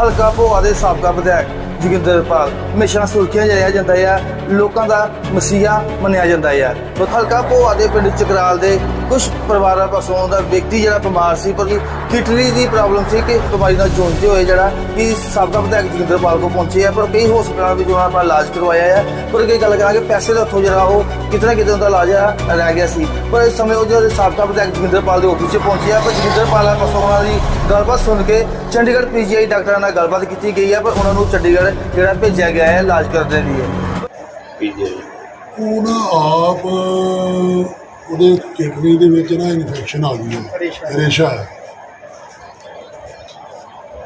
ਹਲਕਾ ਭੋਆ ਦੇ ਸਾਬਕਾ ਵਿਧਾਇਕ। ਜੋਗਿੰਦਰ ਪਾਲ। ਹਮੇਸ਼ਾ ਸੁਰਖੀਆਂ 'ਚ ਰਿਹਾ ਜਾਂਦਾ ਆ, ਲੋਕਾਂ ਦਾ ਮਸੀਹਾ ਮੰਨਿਆ ਜਾਂਦਾ ਹੈ ਹਲਕਾ ਭੋਆ ਦੇ ਪਿੰਡ ਚਕਰਾਲ ਦੇ ਕੁਝ ਪਰਿਵਾਰਾਂ ਪਾਸੋਂ ਦਾ ਵਿਅਕਤੀ ਜਿਹੜਾ ਬਿਮਾਰ ਸੀ, ਪਰ ਕਿਡਨੀ ਦੀ ਪ੍ਰੋਬਲਮ ਸੀ ਕਿ ਬਿਮਾਰੀ ਨਾਲ ਜੂਝਦੇ ਹੋਏ ਜਿਹੜਾ ਕਿ ਸਾਬਕਾ ਵਿਧਾਇਕ ਜੋਗਿੰਦਰਪਾਲ ਕੋਲ ਪਹੁੰਚੇ ਆ, ਪਰ ਕਈ ਹਸਪਤਾਲਾਂ ਵਿੱਚ ਉਹਨਾਂ ਆਪਣਾ ਇਲਾਜ ਕਰਵਾਇਆ ਹੈ ਪਰ ਕਈ ਗੱਲ ਕਰਾਂਗੇ ਪੈਸੇ ਦਾ ਉੱਥੋਂ ਜਿਹੜਾ ਉਹ ਕਿਤਨਾ ਕਿਤੇ ਉਹਦਾ ਇਲਾਜ ਰਹਿ ਗਿਆ ਸੀ। ਪਰ ਇਸ ਸਮੇਂ ਉਹ ਜਿਹੜੇ ਸਾਬਕਾ ਵਿਧਾਇਕ ਜੋਗਿੰਦਰਪਾਲ ਦੇ ਆਫਿਸ 'ਚ ਪਹੁੰਚਿਆ ਪਰ ਜੋਗਿੰਦਰ ਜੋਗਿੰਦਰਪਾਲ ਪਾਸੋਂ ਉਹਨਾਂ ਦੀ ਗੱਲਬਾਤ ਸੁਣ ਕੇ ਚੰਡੀਗੜ੍ਹ ਪੀਜੀਆਈ ਡਾਕਟਰਾਂ ਨਾਲ ਗੱਲਬਾਤ ਕੀਤੀ ਗਈ ਹੈ ਪਰ ਉਹਨਾਂ ਨੂੰ ਚੰਡੀਗੜ੍ਹ ਜਿਹੜਾ ਭੇਜਿਆ ਗਿਆ ਹੈ ਇਲਾਜ ਕਰਨ ਦੇ ਲਈ ਉਹ ਨਾ ਆਪ ਉਹਦੇ ਕਿਡਨੀ ਦੇ ਵਿੱਚ ਨਾ ਇਨਫੈਕਸ਼ਨ ਆ ਗਈ ਹੈ। ਰੇਸ਼ਾ ਹੈ।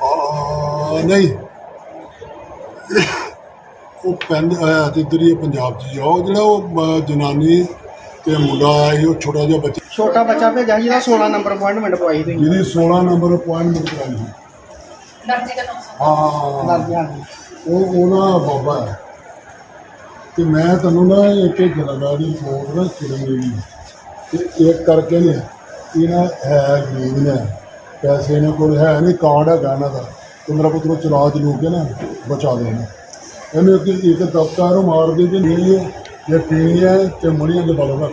ਆ ਨਹੀਂ। ਉਹ ਪੈਂਦ ਆਇਆ ਤੇ ਇੱਧਰ ਹੀ ਹੈ ਪੰਜਾਬ ਚ ਜਾਓ ਜਿਹੜਾ ਉਹ ਜਨਾਨੀ ਤੇ ਮੁੰਡਾ ਆਇਆ ਸੀ ਉਹ ਛੋਟਾ ਜਿਹਾ ਬੱਚਾ। ਛੋਟਾ ਬੱਚਾ ਭੇਜਿਆ ਜਿਹਦਾ 16 ਨੰਬਰ ਅਪਾਇੰਟਮੈਂਟ ਪਵਾਈ ਤੁਸੀਂ। ਜਿਹਦੀ 16 ਨੰਬਰ ਅਪਾਇੰਟਮੈਂਟ ਕਰਾਈ ਸੀ। ਹਾਂ। ਹਾਂਜੀ ਹਾਂਜੀ। ਉਹ ਉਹਦਾ ਬਾਬਾ ਹੈ। ਤੇ ਮੈਂ ਤੁਹਾਨੂੰ ਨਾ ਇੱਕ ਇੱਕ ਲਗਾ ਦੀ ਨਾ ਕਿਰਨ ਦੀ ਤੇ ਇੱਕ ਕਰਕੇ ਨੇ ਇਹਨਾਂ ਹੈ ਗਰੀਬ ਨੇ। ਪੈਸੇ ਇਹਨਾਂ ਕੋਲ ਹੈ ਨਹੀਂ, ਕਾਰਡ ਹੈਗਾ ਇਹਨਾਂ ਦਾ। ਤੇ ਮੇਰਾ ਪੁੱਤਰ ਚਲਾ ਚਲੂ ਕੇ ਨਾ ਬਚਾ ਦੇਣਾ ਇਹਨੂੰ। ਇੱਕ ਇੱਕ ਦਫਤਰ ਮਾਰ ਦੇ ਤੇ ਨਹੀਂ ਹੈ, ਜੇ ਪੀਣੀ ਹੈ ਤੇ ਮੁੜੀਆਂ ਦੇ ਬਲ ਰੱਖ।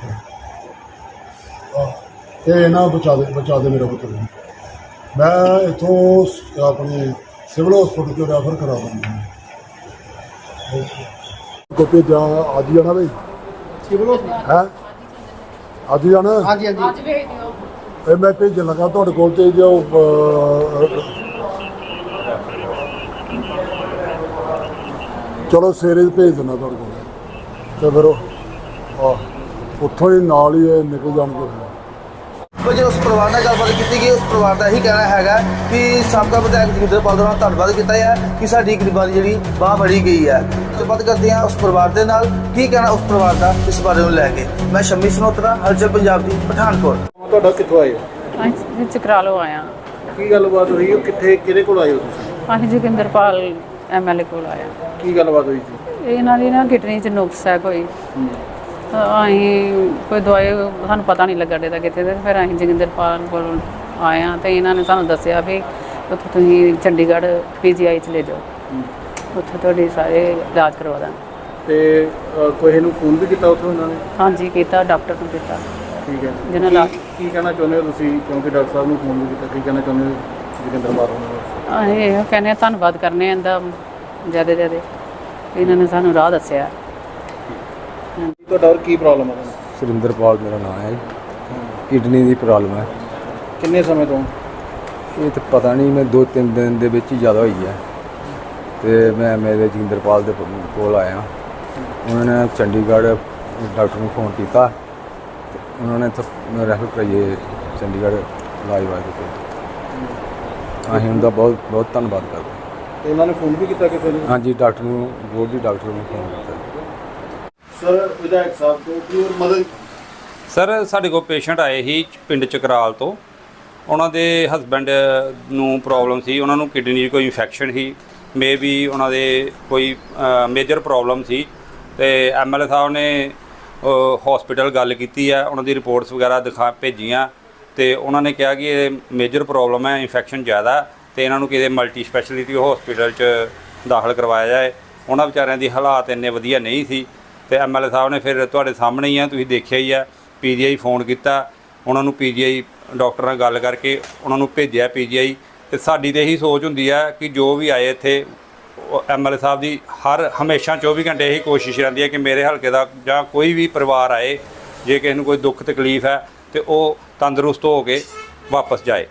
ਤੇ ਇਹਨਾਂ ਬਚਾ ਦੇ ਬਚਾ ਦੇ ਮੇਰਾ ਪੁੱਤਰ ਮੈਂ ਇਥੋਂ ਆਪਣੇ ਸਿਵਲ ਹਸਪੀਟਲ ਤੋਂ ਰੈਫਰ ਕਰਾ ਦਿੰਦਾ। ਕੋਪੀ ਜਾ ਅੱਜ ਹੀ ਜਾਣਾ ਬਈ? ਸਿਵਲ ਹੈ? ਅੱਜ ਹੀ ਜਾਣਾ? ਹਾਂਜੀ ਹਾਂਜੀ। ਇਹ ਮੈਂ ਭੇਜਣ ਲੱਗਾ ਤੁਹਾਡੇ ਕੋਲ ਤੇ ਜੋ ਚਲੋ ਸਵੇਰੇ ਭੇਜ ਦਿੰਦਾ ਤੁਹਾਡੇ ਕੋਲ। ਤੇ ਫਿਰ ਉਹ ਆਹ, ਉੱਥੋਂ ਹੀ ਨਾਲ ਹੀ ਇਹ ਨਿਕਲ ਜਾਣਗੇ। ਪਰ ਜੇ ਉਸ ਪਰਿਵਾਰ ਨਾਲ ਗੱਲਬਾਤ ਕੀਤੀ ਗਈ ਉਸ ਪਰਿਵਾਰ ਦਾ ਇਹੀ ਕਹਿਣਾ ਹੈਗਾ ਕਿ ਸਾਬਕਾ ਵਿਧਾਇਕ ਜੋਗਿੰਦਰਪਾਲ ਦਾ ਧੰਨਵਾਦ ਕੀਤਾ ਹੈ ਕਿ ਸਾਡੀ ਗਰੀਬਾਂ ਦੀ ਜਿਹੜੀ ਬਾਹ ਫੜੀ ਗਈ ਹੈ। ਗੱਲਬਾਤ ਕਰਦੇ ਹਾਂ ਉਸ ਪਰਿਵਾਰ ਦੇ ਨਾਲ ਕੀ ਕਹਿਣਾ ਉਸ ਪਰਿਵਾਰ ਦਾ ਇਸ ਬਾਰੇ ਨੂੰ ਲੈ ਕੇ। ਮੈਂ ਸ਼ਮੀ ਸਨੋਤਰਾ ਹਲਚਲ ਪੰਜਾਬ ਦੀ ਪਠਾਨਕੋਟ। ਤੁਹਾਡਾ ਕਿੱਥੋਂ ਆਏ ਹੋ? ਅਸੀਂ ਚਕਰਾ ਲੋ ਆਇਆ। ਕੀ ਗੱਲਬਾਤ ਹੋਈ? ਉਹ ਕਿੱਥੇ ਕਿਹਦੇ ਕੋਲ ਆਏ ਹੋ ਤੁਸੀਂ? ਅਸੀਂ ਜੋਗਿੰਦਰਪਾਲ ਐਮਐਲਏ ਕੋਲ ਆਇਆ। ਕੀ ਗੱਲਬਾਤ ਹੋਈ ਸੀ? ਇਹਨਾਂ ਦੀ ਨਾ ਕਿਡਨੀ ਚ ਨੁਕਸ ਹੈ ਕੋਈ। ਅਸੀਂ ਕੋਈ ਦਵਾਈ ਸਾਨੂੰ ਪਤਾ ਨਹੀਂ ਲੱਗਾ ਡੇਦਾ ਕਿਤੇ ਤੇ ਫਿਰ ਅਸੀਂ ਜੋਗਿੰਦਰਪਾਲ ਕੋਲ ਆਏ ਹਾਂ ਤੇ ਇਹਨਾਂ ਨੇ ਸਾਨੂੰ ਦੱਸਿਆ ਵੀ ਉੱਥੇ ਤੁਸੀਂ ਚੰਡੀਗੜ੍ਹ ਪੀਜੀਆਈ ਚ ਲੈ ਜਾਓ। ਉੱਥੇ ਤੁਹਾਡੇ ਸਾਰੇ ਇਲਾਜ ਕਰਵਾ ਦਾਂ ਤੇ ਕੋਈ ਨੂੰ ਫੋਨ ਵੀ ਕੀਤਾ ਉੱਥੋਂ ਇਹਨਾਂ ਨੇ? ਹਾਂਜੀ ਕੀਤਾ ਡਾਕਟਰ ਨੂੰ ਕੀਤਾ। ਠੀਕ ਹੈ। ਜਿਹਨਾਂ ਨਾਲ- ਕੀ- ਕਹਿਣਾ ਚਾਹੁੰਦੇ ਹੋ ਤੁਸੀਂ? ਕਿਉਂਕਿ ਡਾਕਟਰ ਸਾਹਿਬ ਨੂੰ ਫੋਨ ਵੀ ਕੀਤਾ। ਕੀ ਕਹਿਣਾ ਚਾਹੁੰਦੇ ਹੋ ਜੋਗਿੰਦਰ ਬਾਰ ਹੋਣਾ ਅਸੀਂ ਇਹ ਕਹਿੰਦੇ ਧੰਨਵਾਦ ਕਰਨੇ ਇਹਦਾ ਜ਼ਿਆਦਾ ਜ਼ਿਆਦਾ। ਇਹਨਾਂ ਨੇ ਸਾਨੂੰ ਰਾਹ ਦੱਸਿਆ। ਤੁਹਾਡਾ ਹੋਰ ਕੀ ਪ੍ਰੋਬਲਮ ਹੈ ਤੁਹਾਨੂੰ? ਸੁਰਿੰਦਰਪਾਲ ਮੇਰਾ ਨਾਮ ਹੈ ਕਿਡਨੀ ਦੀ ਪ੍ਰੋਬਲਮ ਹੈ। ਕਿੰਨੇ ਸਮੇਂ ਤੋਂ? ਇਹ ਤਾਂ ਪਤਾ ਨਹੀਂ ਮੈਂ ਦੋ ਤਿੰਨ ਦਿਨ ਦੇ ਵਿੱਚ ਹੀ ਜ਼ਿਆਦਾ ਹੋਈ ਹੈ। ਤੇ ਮੈਂ ਮੇਰੇ ਜੋਗਿੰਦਰਪਾਲ ਦੇ ਪ- ਕੋਲ ਆਇਆ। ਉਹਨਾਂ ਨੇ ਚੰਡੀਗੜ੍ਹ ਡਾਕਟਰ ਨੂੰ ਫੋਨ ਕੀਤਾ। ਤੇ ਉਹਨਾਂ ਨੇ ਇੱਥੋਂ ਰੈਫਰ ਕਰਾਈਏ ਚੰਡੀਗੜ੍ਹ ਇਲਾਜ ਵਾਸਤੇ। ਅਸੀਂ ਉਹਦਾ ਬਹੁਤ ਬਹੁਤ ਧੰਨਵਾਦ ਕਰਦੇ। ਤੇ ਇਹਨਾਂ ਨੇ ਫੋਨ ਵੀ ਕੀਤਾ ਕਿਸੇ ਨੂੰ? ਹਾਂਜੀ ਡਾਕਟਰ ਨੂੰ ਬੋਡੀ ਡਾਕਟਰ ਨੂੰ ਫੋਨ ਕੀਤਾ। ਸਰ, ਵਿਧਾਇਕ ਸਾਹਿਬ ਤੋਂ ਕੀ ਹੋਰ ਮਦਦ? ਸਰ, ਸਾਡੇ ਕੋਲ ਪੇਸ਼ੈਂਟ ਆਏ ਸੀ ਪਿੰਡ ਚਕਰਾਲ ਤੋਂ। ਉਹਨਾਂ ਦੇ ਹਸਬੈਂਡ ਨੂੰ ਪ੍ਰੋਬਲਮ ਸੀ, ਉਹਨਾਂ ਨੂੰ ਕਿਡਨੀ 'ਚ ਕੋਈ ਇਨਫੈਕਸ਼ਨ ਸੀ। ਮੇ ਵੀ ਉਹਨਾਂ ਦੇ ਕੋਈ ਮੇਜਰ ਪ੍ਰੋਬਲਮ ਸੀ। ਤੇ ਐਮਐਲਏ ਸਾਹਿਬ ਨੇ ਹਸਪੀਟਲ ਗੱਲ ਕੀਤੀ ਹੈ ਉਹਨਾਂ ਦੀ ਰਿਪੋਰਟਸ ਵਗੈਰਾ ਦਿਖਾ, ਭੇਜੀਆਂ। ਤੇ ਉਹਨਾਂ ਨੇ ਕਿਹਾ ਕਿ ਇਹ ਮੇਜਰ ਪ੍ਰੋਬਲਮ ਹੈ ਇਨਫੈਕਸ਼ਨ ਜ਼ਿਆਦਾ। ਹੈ ਤੇ ਇਹਨਾਂ ਨੂੰ ਕਿਸੇ ਮਲਟੀ ਸਪੈਸ਼ਲਿਟੀ ਹਸਪੀਟਲ 'ਚ ਦਾਖਲ ਕਰਵਾਇਆ ਜਾਏ। ਉਹਨਾਂ ਵਿਚਾਰਿਆਂ ਦੀ ਹਾਲਾਤ ਇੰਨੇ ਵਧੀਆ ਨਹੀਂ ਸੀ। ਤੇ ਐਮਐਲਏ ਸਾਹਿਬ ਨੇ ਫਿਰ ਤੁਹਾਡੇ ਸਾਹਮਣੇ ਹੀ ਆ, ਤੁਸੀਂ ਦੇਖਿਆ ਹੀ ਆ ਪੀਜੀਆਈ ਫੋਨ ਕੀਤਾ, ਉਹਨਾਂ ਨੂੰ ਪੀਜੀਆਈ ਡਾਕਟਰ ਨਾਲ ਗੱਲ ਕਰਕੇ ਉਹਨਾਂ ਨੂੰ ਭੇਜਿਆ ਪੀਜੀਆਈ ਤੇ ਸਾਡੀ ਤੇ ਇਹੀ ਸੋਚ ਹੁੰਦੀ ਆ ਕਿ ਜੋ ਵੀ ਆਏ ਇੱਥੇ ਐਮਐਲਏ ਸਾਹਿਬ ਦੀ ਹਰ ਹਮੇਸ਼ਾ 24 ਘੰਟੇ ਇਹੀ ਕੋਸ਼ਿਸ਼ ਰਹਿੰਦੀ ਹੈ ਕਿ ਮੇਰੇ ਹਲਕੇ ਦਾ ਜਾਂ ਕੋਈ ਵੀ ਪਰਿਵਾਰ ਆਏ, ਜੇ ਕਿਸੇ ਨੂੰ ਕੋਈ ਦੁੱਖ ਤਕਲੀਫ ਹੈ, ਤੇ ਉਹ ਤੰਦਰੁਸਤ ਹੋ ਕੇ ਵਾਪਸ ਜਾਏ।